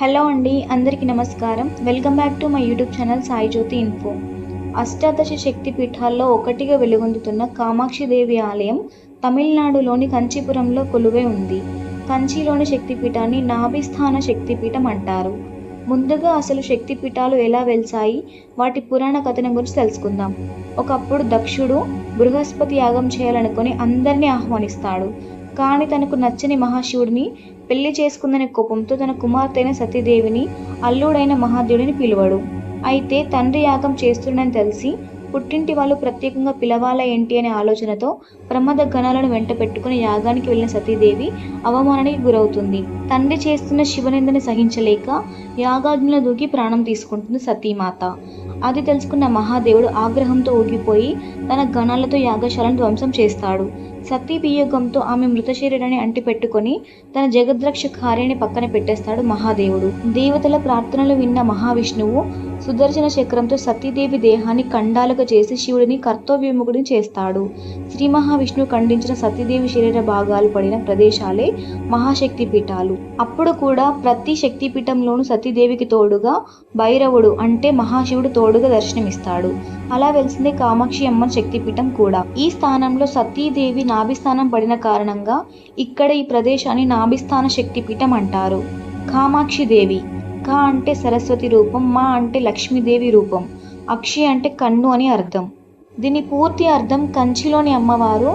Hello అండి అందరికీ నమస్కారం. Welcome back to my YouTube channel Sai Jyothi info. అష్టాదశ శక్తి పీఠాల్లో ఒకటిగా వెలుగొందుతున్న కామాక్షిదేవి ఆలయం తమిళనాడులోని కంచీపురంలో కొలువై ఉంది. కంచిలోని శక్తిపీఠాన్ని నాభిస్థాన శక్తిపీఠం అంటారు. ముందుగా అసలు శక్తిపీఠాలు ఎలా వెలిసాయి? వాటి పురాణ కథనం గురించి తెలుసుకుందాం. ఒకప్పుడు దక్షుడు బృహస్పతి యాగం చేయాలనుకుని అందరినీ ఆహ్వానిస్తాడు. కానీ తనకు నచ్చని మహాశివుడిని పెళ్ళి చేసుకుందనే కోపంతో తన కుమార్తె అయిన సతీదేవిని అల్లుడైన మహాదేవుడిని పిలువడు. అయితే తండ్రి యాగం చేస్తుండని తెలిసి పుట్టింటి వాళ్ళు ప్రత్యేకంగా పిలవాలా ఏంటి అనే ఆలోచనతో ప్రమాద గణాలను వెంట పెట్టుకుని యాగానికి వెళ్ళిన సతీదేవి అవమానానికి గురవుతుంది. తండ్రి చేస్తున్న శివనిందని సహించలేక యాగాగ్నిలో దూకి ప్రాణం తీసుకుంటుంది సతీమాత. అది తెలుసుకున్న మహాదేవుడు ఆగ్రహంతో ఊగిపోయి తన గణాలతో యాగశాలను ధ్వంసం చేస్తాడు. సతీ వియోగంతో ఆమె మృత శరీరాన్ని అంటిపెట్టుకొని తన జగద్రక్ష కార్యాన్ని పక్కన పెట్టేస్తాడు మహాదేవుడు. దేవతల ప్రార్థనలు విన్న మహావిష్ణువు సుదర్శన చక్రంతో సతీదేవి దేహాన్ని ఖండాలుగా చేసి శివుడిని కర్తవ్యముఖుడిని చేస్తాడు. శ్రీ మహావిష్ణువు ఖండించిన సతీదేవి శరీర భాగాలు పడిన ప్రదేశాలే మహాశక్తి పీఠాలు అప్పుడు కూడా ప్రతి శక్తి పీఠంలోనూ సతీదేవికి తోడుగా భైరవుడు అంటే మహాశివుడు తోడుగా దర్శనమిస్తాడు. అలా వెలిసిందే కామాక్షి అమ్మ శక్తిపీఠం కూడా. ఈ స్థానంలో సతీదేవి నా నాభిస్థానం పడిన కారణంగా ఇక్కడ ఈ ప్రదేశాన్ని నాభిస్థాన శక్తిపీఠం అంటారు. కామాక్షి దేవి. కా అంటే సరస్వతి రూపం మా అంటే లక్ష్మీదేవి రూపం. అక్షి అంటే కన్ను అని అర్థం. దీని పూర్తి అర్థం కంచిలోని అమ్మవారు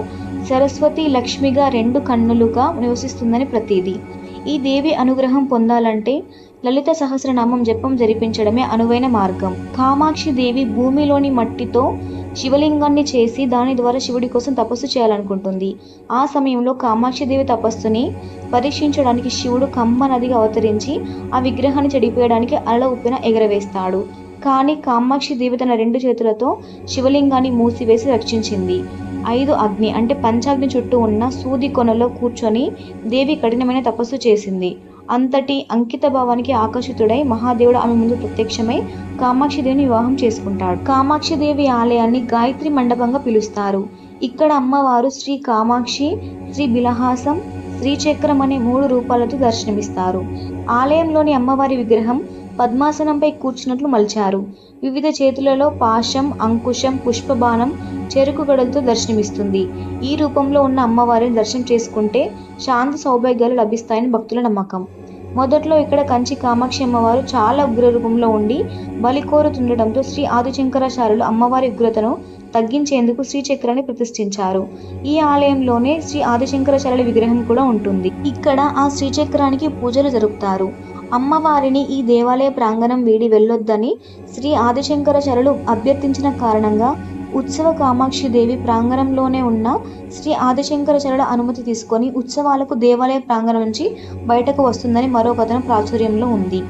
సరస్వతి లక్ష్మిగా రెండు కన్నులుగా నివసిస్తుందని ప్రతీది. ఈ దేవి అనుగ్రహం పొందాలంటే లలిత సహస్రనామం జపం జరిపించడమే అనువైన మార్గం. కామాక్షి దేవి భూమిలోని మట్టితో శివలింగాన్ని చేసి దాని ద్వారా శివుడి కోసం తపస్సు చేయాలనుకుంటుంది. ఆ సమయంలో కామాక్షి దేవి తపస్సుని పరీక్షించడానికి శివుడు కమ్మ నదిగా అవతరించి ఆ విగ్రహాన్ని చెడిపోయడానికి అలల ఉప్పిన ఎగరవేస్తాడు. కానీ కామాక్షి దేవి తన రెండు చేతులతో శివలింగాన్ని మూసివేసి రక్షించింది. ఐదు అగ్ని అంటే పంచాగ్ని చుట్టూ ఉన్న సూది కొనలో కూర్చొని దేవి కఠినమైన తపస్సు చేసింది. అంతటి అంకిత భావానికి ఆకర్షితుడై మహాదేవుడు ఆమె ముందు ప్రత్యక్షమై కామాక్షిదేవిని వివాహం చేసుకుంటాడు. కామాక్షిదేవి ఆలయాన్ని గాయత్రి మండపంగా పిలుస్తారు. ఇక్కడ అమ్మవారు శ్రీ కామాక్షి శ్రీ బిలహాసం శ్రీచక్రం అనే మూడు రూపాలతో దర్శనమిస్తారు. ఆలయంలోని అమ్మవారి విగ్రహం పద్మాసనంపై కూర్చున్నట్లు మలిచారు. వివిధ చేతులలో పాశం అంకుశం పుష్పబాణం చెరుకు గడలతో దర్శనమిస్తుంది. ఈ రూపంలో ఉన్న అమ్మవారిని దర్శనం చేసుకుంటే శాంతి సౌభాగ్యాలు లభిస్తాయని భక్తుల నమ్మకం. మొదట్లో ఇక్కడ కంచి కామాక్షి అమ్మవారు చాలా ఉగ్ర రూపంలో ఉండి బలి కోరుతుండటంతో శ్రీ ఆదిశంకరాచార్యులు అమ్మవారి ఉగ్రతను తగ్గించేందుకు శ్రీచక్రాన్ని ప్రతిష్ఠించారు. ఈ ఆలయంలోనే శ్రీ ఆదిశంకరాచార్యుల విగ్రహం కూడా ఉంటుంది. ఇక్కడ ఆ శ్రీచక్రానికి పూజలు జరుపుతారు. అమ్మవారిని ఈ దేవాలయ ప్రాంగణం వీడి వెళ్ళొద్దని శ్రీ ఆదిశంకరాచార్యులు అభ్యర్థించిన కారణంగా ఉత్సవ కామాక్షి దేవి ప్రాంగణంలోనే ఉన్న శ్రీ ఆదిశంకరాచార్యుల అనుమతి తీసుకొని ఉత్సవాలకు దేవాలయ ప్రాంగణం నుంచి బయటకు వస్తుందని మరో కథనం ప్రాచుర్యంలో ఉంది.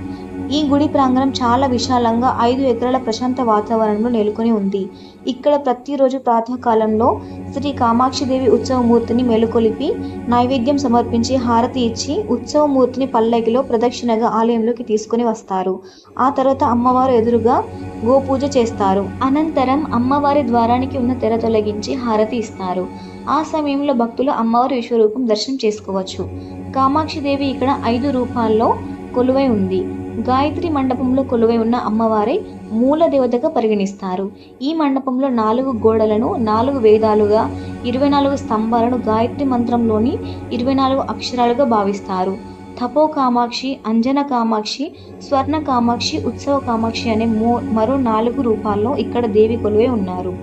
ఈ గుడి ప్రాంగణం చాలా విశాలంగా ఐదు ఎకరాల ప్రశాంత వాతావరణంలో నెలకొని ఉంది. ఇక్కడ ప్రతిరోజు ప్రాతకాలంలో శ్రీ కామాక్షిదేవి ఉత్సవమూర్తిని మెలుకొలిపి నైవేద్యం సమర్పించి హారతి ఇచ్చి ఉత్సవమూర్తిని పల్లకిలో ప్రదక్షిణగా ఆలయంలోకి తీసుకుని వస్తారు. ఆ తర్వాత అమ్మవారు ఎదురుగా గోపూజ చేస్తారు. అనంతరం అమ్మవారి ద్వారానికి ఉన్న తెర తొలగించి హారతి ఇస్తారు. ఆ సమయంలో భక్తులు అమ్మవారి విశ్వరూపం దర్శనం చేసుకోవచ్చు. కామాక్షిదేవి ఇక్కడ ఐదు రూపాల్లో కొలువై ఉంది. గాయత్రి మండపంలో కొలువై ఉన్న అమ్మవారే మూల దేవతగా పరిగణిస్తారు. ఈ మండపంలో నాలుగు గోడలను నాలుగు వేదాలుగా ఇరవై నాలుగు స్తంభాలను గాయత్రి మంత్రంలోని ఇరవై నాలుగు అక్షరాలుగా భావిస్తారు. తపో కామాక్షి అంజన కామాక్షి స్వర్ణ కామాక్షి ఉత్సవ కామాక్షి అనే మో మరో నాలుగు రూపాల్లో ఇక్కడ దేవి కొలువై ఉన్నారు.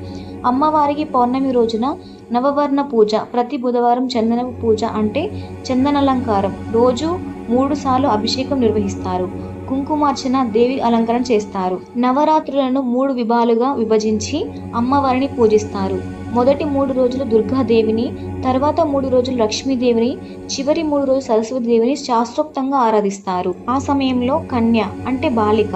అమ్మవారికి పౌర్ణమి రోజున నవవర్ణ పూజ ప్రతి బుధవారం చందన పూజ అంటే చందనాలంకారం రోజు మూడు సార్లు అభిషేకం నిర్వహిస్తారు. కుంకుమార్చన దేవి అలంకరణ చేస్తారు. నవరాత్రులను మూడు విభాలుగా విభజించి అమ్మవారిని పూజిస్తారు. మొదటి మూడు రోజులు దుర్గాదేవిని తర్వాత మూడు రోజులు లక్ష్మీదేవిని చివరి మూడు రోజులు సరస్వతి దేవిని శాస్త్రోక్తంగా ఆరాధిస్తారు. ఆ సమయంలో కన్య అంటే బాలిక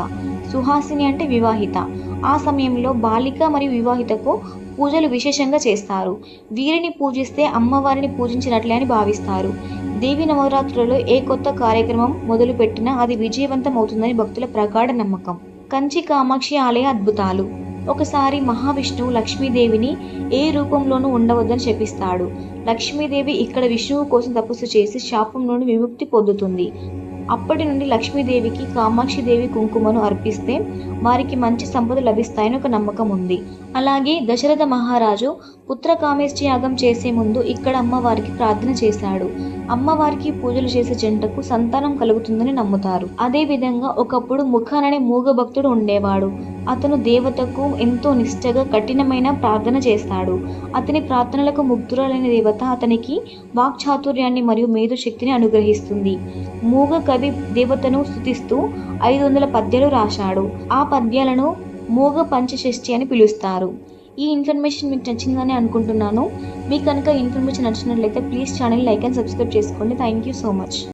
సుహాసిని అంటే వివాహిత. ఆ సమయంలో బాలిక మరియు వివాహితకు పూజలు విశేషంగా చేస్తారు. వీరిని పూజిస్తే అమ్మవారిని పూజించినట్లే అని భావిస్తారు. దేవి నవరాత్రులలో ఏ కొత్త కార్యక్రమం మొదలుపెట్టినా అది విజయవంతం అవుతుందని భక్తుల ప్రగాఢ నమ్మకం. కంచి కామాక్షి ఆలయ అద్భుతాలు. ఒకసారి మహావిష్ణువు లక్ష్మీదేవిని ఏ రూపంలోనూ ఉండవద్దని శపిస్తాడు. లక్ష్మీదేవి ఇక్కడ విష్ణువు కోసం తపస్సు చేసి శాపం నుండి విముక్తి పొందుతుంది. అప్పటి నుండి లక్ష్మీదేవికి కామాక్షిదేవి కుంకుమను అర్పిస్తే వారికి మంచి సంపద లభిస్తాయని ఒక నమ్మకం ఉంది. అలాగే దశరథ మహారాజు పుత్ర కామేష్టి యాగం చేసే ముందు ఇక్కడ అమ్మవారికి ప్రార్థన చేశాడు. అమ్మవారికి పూజలు చేసే జంటకు సంతానం కలుగుతుందని నమ్ముతారు. అదే విధంగా ఒకప్పుడు ముఖాన్ అనే మూగ భక్తుడు ఉండేవాడు. అతను దేవతకు ఎంతో నిష్ఠగా కఠినమైన ప్రార్థన చేస్తాడు. అతని ప్రార్థనలకు ముగ్ధురాలైన దేవత అతనికి వాక్చాతుర్యాన్ని మరియు మేధుశక్తిని అనుగ్రహిస్తుంది. మూగ కవి దేవతను స్థుతిస్తూ ఐదు వందల పద్యాలు రాశాడు. ఆ పద్యాలను మూగ పంచషష్ఠి అని పిలుస్తారు. ఈ ఇన్ఫర్మేషన్ మీకు నచ్చిందని అనుకుంటున్నాను. మీకు కనుక ఇన్ఫర్మేషన్ నచ్చినట్లయితే please channel like and subscribe చేసుకోండి. Thank you so much.